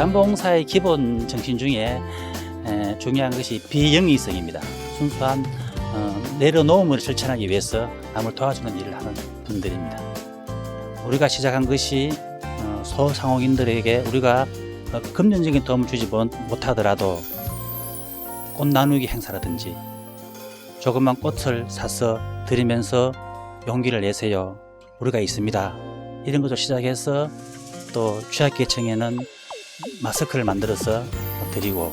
자원봉사의 기본 정신 중에 에, 중요한 것이 비영리성입니다. 순수한 어, 내려놓음을 실천하기 위해서 남을 도와주는 일을 하는 분들입니다. 우리가 시작한 것이 어, 소상공인들에게 우리가 어, 금전적인 도움을 주지 못- 못하더라도 꽃 나누기 행사라든지 조그만 꽃을 사서 드리면서 용기를 내세요. 우리가 있습니다. 이런 것을 시작해서 또 취약계층에는 마스크를 만들어서 드리고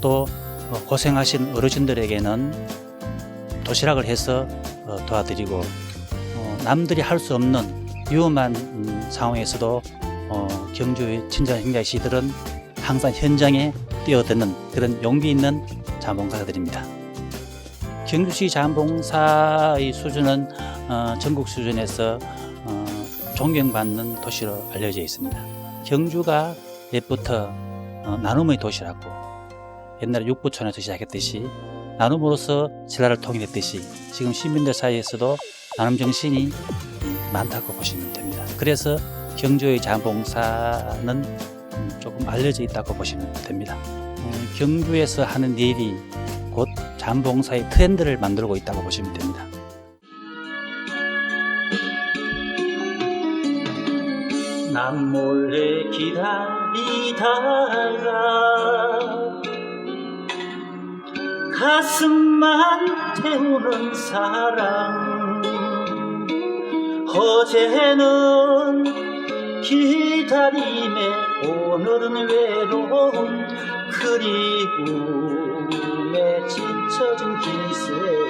또 어, 고생하신 어르신들에게는 도시락을 해서 어, 도와드리고 어, 남들이 할 수 없는 위험한 음, 상황에서도 어, 경주의 친절 행자 시들은 항상 현장에 뛰어드는 그런 용기 있는 자원봉사자들입니다. 경주시 자원봉사의 수준은 어, 전국 수준에서 어, 존경받는 도시로 알려져 있습니다. 경주가 옛부터 어, 나눔의 도시라고 옛날에 육부촌에서 시작했듯이 나눔으로서 신라를 통일했듯이 지금 시민들 사이에서도 나눔 정신이 많다고 보시면 됩니다. 그래서 경주의 자원봉사는 음, 조금 알려져 있다고 보시면 됩니다. 음, 경주에서 하는 일이 곧 자원봉사의 트렌드를 만들고 있다고 보시면 됩니다. 남 몰래 기다리다가 가슴만 태우는 사랑 어제는 기다림에 오늘은 외로움 그리움에 지쳐진 기세월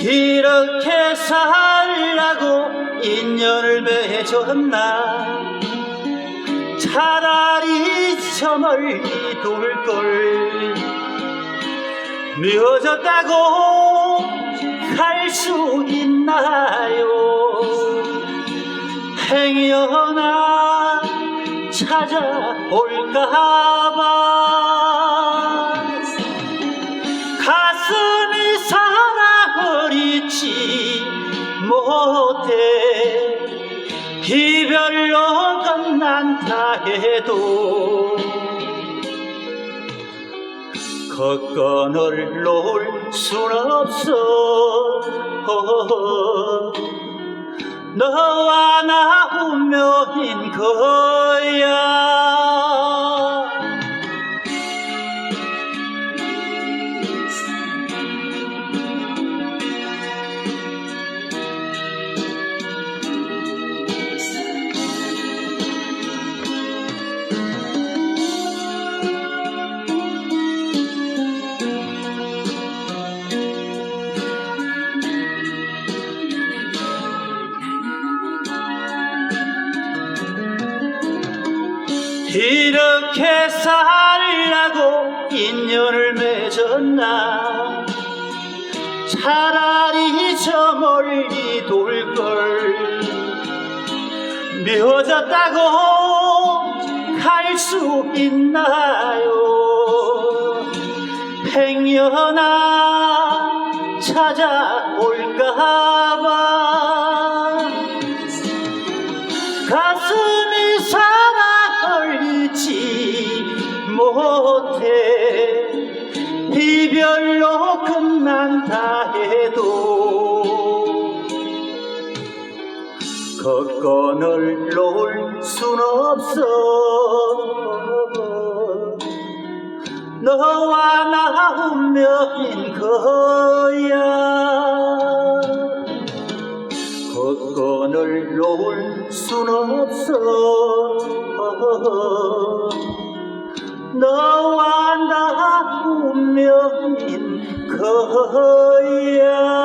이렇게 살 라고 인연을 맺었나? 차라리 저 멀리 돌걸. 미워졌다고 갈수 있나요? 행여나 찾아올까봐 해도 걷건을 놓을 순 없어. 너와 나 운명인 거야 이렇게 살라고 인연을 맺었나? 차라리 저 멀리 돌걸. 미워졌다고 갈수 있나요? 행여나 찾아올까봐 못해. 이별로 끝난다 해도 걷건을 놓을 순 없어. 너와 나 운명인 거야. 걷건을 놓을 순 없어 나 운명인 거야